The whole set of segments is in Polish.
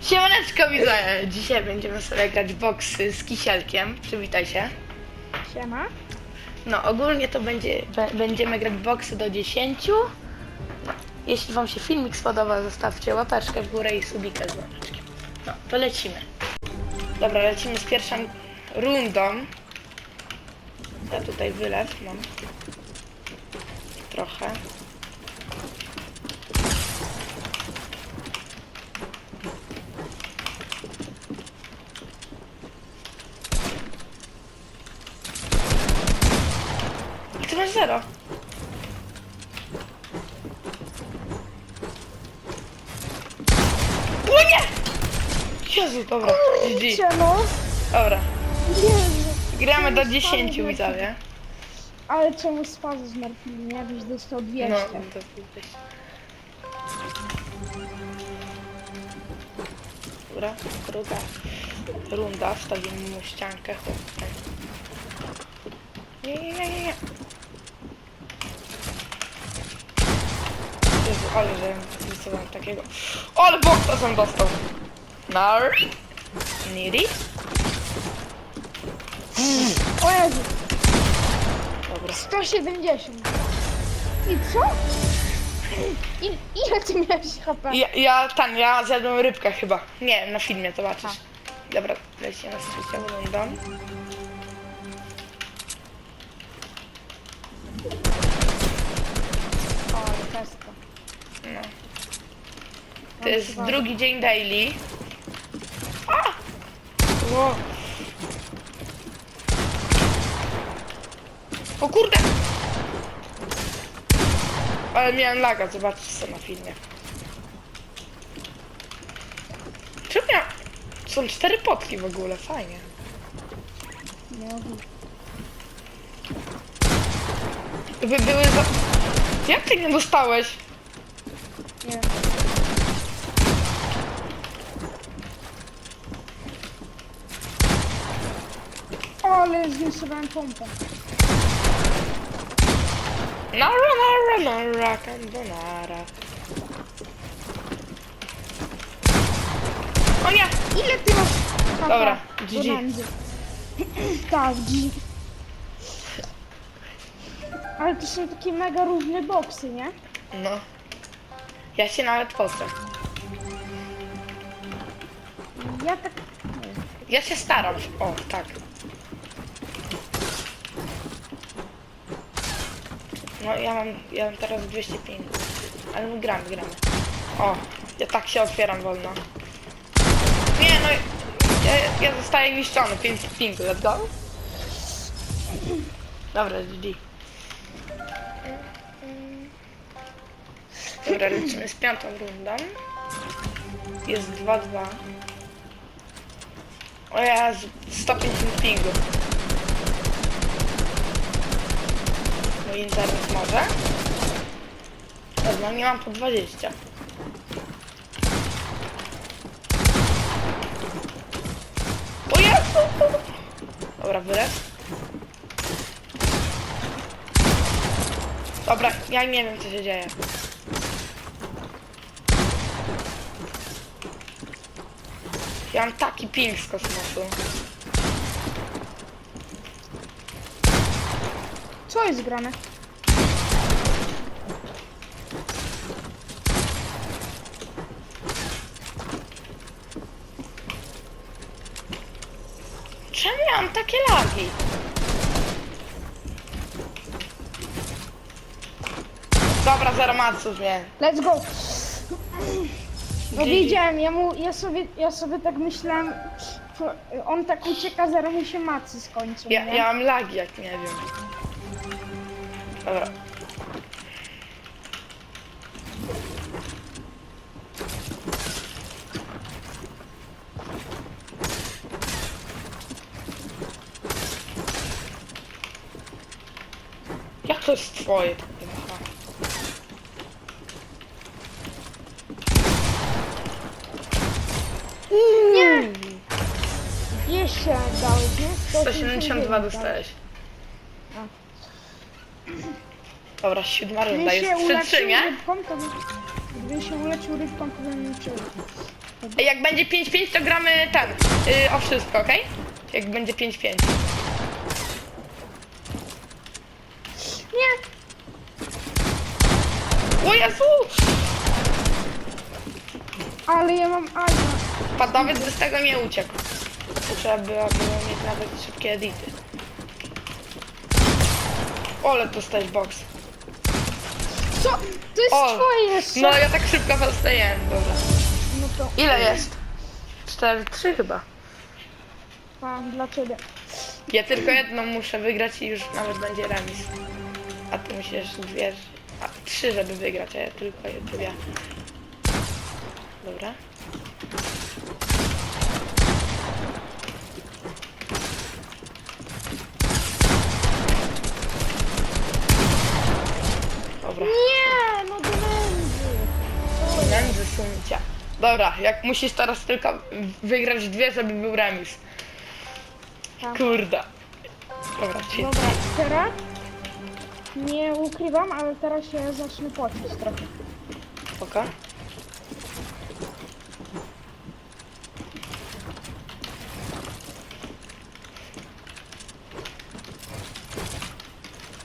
Siemaneczko widzowie! Dzisiaj będziemy sobie grać boksy z kisielkiem. Przywitaj się. Siema. No ogólnie to będzie, będziemy grać boksy do 10. No, jeśli wam się filmik spodoba, zostawcie łapeczkę w górę i subika z dzwoneczkiem. No, to lecimy. Dobra, lecimy z pierwszą rundą. Ja tutaj wylew mam. Trochę. I ty masz zero. O nie! Jezu, dobra, GG. Siema. Dobra, Jezu. gramy do Czemu 10 spadł widzowie. Ale czemu spadł z Marfili? Nie byś dostał 200. No, to. Dobra, druga runda, wstawimy mu ściankę. Chodź. Nie, nie, nie, nie, nie. Jezu, ale że wpisywałem takiego. Ale boksa sam dostał. Nari? Niri? O Jezu, Dobra. 170. I co? I, ile ty miałeś HP? Ja, ja ten, ja zjadłem rybkę chyba. Nie, na filmie zobaczysz. Dobra, lecimy z trzecią rundą. O, testo. No. To jest drugi dzień daily. Ło. O kurde! Ale miałem laga, zobaczcie co na filmie. Czemu ja... Są cztery potki w ogóle, fajnie. By były za... Jak ty nie dostałeś? Nie. Ale zwiększyłem pompę. Nara, nara, nara, carbonara. O nie! Ile ty masz HP? Dobra, GG. Tak, GG. Ale to są takie mega różne boksy, nie? No. Ja się nawet poznam. Ja tak... Ja się staram. O, tak. No ja mam, ja mam teraz 205. Ale my gramy, gramy. O, ja tak się otwieram wolno. Nie no, ja, ja zostaję niszczony. 5 ping, let's go. Dobra, GG. Dobra, lecimy z piątą rundą. Jest 2-2. O Jezu, 150 pingu. Mój internet może? Dobra, nie mam po 20. O Jezu! Dobra, wylew. Dobra, ja nie wiem co się dzieje. Ja mam taki ping z kosmosu. Co jest grane? Czemu ja mam takie lagi? Dobra, zero maców, nie. Let's go! No GG. wiedziałem, ja, mu, ja, sobie, ja sobie tak myślałem, on tak ucieka, zaraz mu się macy skończą, Ja, nie? ja mam lagi, jak nie wiem. Dobra. Jak to jest twoje? Nie! Jeszcze dałeś, nie? 172 dostałeś. Dobra, siódma runda jest 3-3, uleczył nie? rybką, to się uleczył rybką, to bym liczył. Jak będzie 5-5, to gramy ten. y, o wszystko, okej? Jak będzie 5-5. Nie! O Jezu! Ale ja mam Alma. Pan nawet by z tego nie uciekł. Trzeba było, było mieć nawet szybkie edity. Ole dostać box. Co? To jest O, twoje jeszcze. No ja tak szybko dostałem, dobra. No to Ile jest? 4-3 chyba. a, dla ciebie. Ja tylko jedną muszę wygrać i już nawet będzie remis. A ty musisz dwie, a trzy, żeby wygrać, a ja tylko dwie. Dobra. Nie, no do nędzy. Nędzy sumcia. Dobra, jak musisz teraz tylko wygrać dwie, żeby był remis. Tak. Kurde. Dobra. Dobra, teraz nie ukrywam, ale teraz się zacznę pocić trochę. Spoko.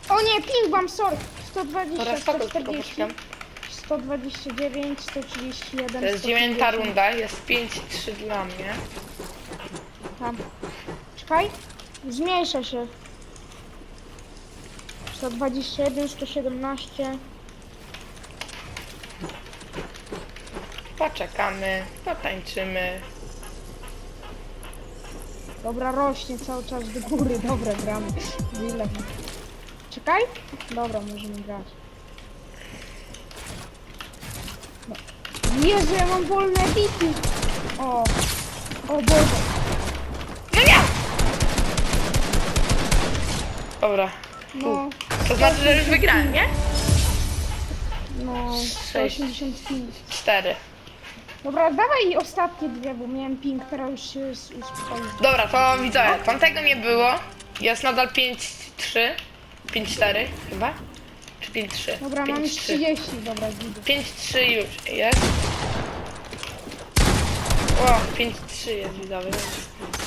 O nie, ping mam, sorry. 120, Dobra, spoko, spoko, 140, poczekam. 129, 131, To jest dziewiąta runda, jest 5-3 dla mnie. Tam. Czekaj. Zmniejsza się. 121, 117. Poczekamy, potańczymy. Dobra, rośnie cały czas do góry. Dobra, gramy. Czekaj. Dobra, możemy grać. Jezu, ja mam wolne bity. O. O Boże. No nie! Dobra, No. to znaczy, że już wygrałem, nie? No. Sześć. 185. 4. Dobra, dawaj ostatnie dwie, bo miałem ping, teraz już się us-. Dobra, to widzowie, tamtego nie było. Jest nadal 5-3. 5-4 chyba? Czy 5-3? Dobra, mam już 5-3. 30, dobra, widzę. 5-3 już jest. O, 5-3 jest widzowie.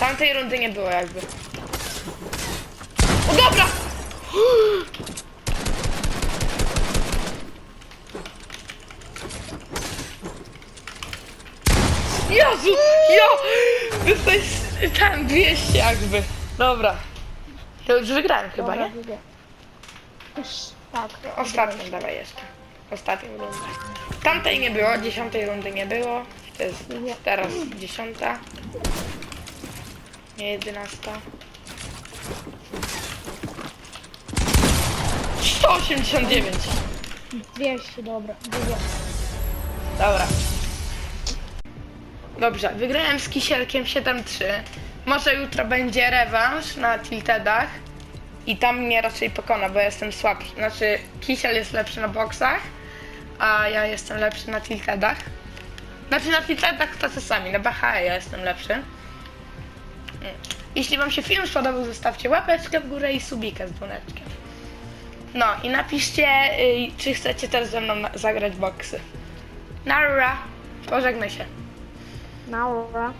Tamtej rundy nie było jakby. O dobra! Jezu! Ja! Jesteś tam 200 jakby. Dobra. To już wygrałem chyba, Dobra, nie? widzę. Tak. Ostatnią dawaj jeszcze. Ostatnią rundę. Tamtej nie było, dziesiątej rundy nie było. To jest teraz dziesiąta. Nie jedenasta. 189. 200, dobra, widzę. Dobra. Dobrze, wygrałem z Kisielkiem 7-3. Może jutro będzie rewanż na Tiltedach. I tam mnie raczej pokona, bo jestem słabszy. Znaczy, Kisiel jest lepszy na boksach, a ja jestem lepszy na Tiltedach. Znaczy na Tiltedach to czasami, na BHE ja jestem lepszy. Mm. Jeśli wam się film spodobał, zostawcie łapeczkę w górę i subikę z dzwoneczkiem. No i napiszcie, y, czy chcecie też ze mną zagrać boksy. Nara, pożegnaj się. Naura.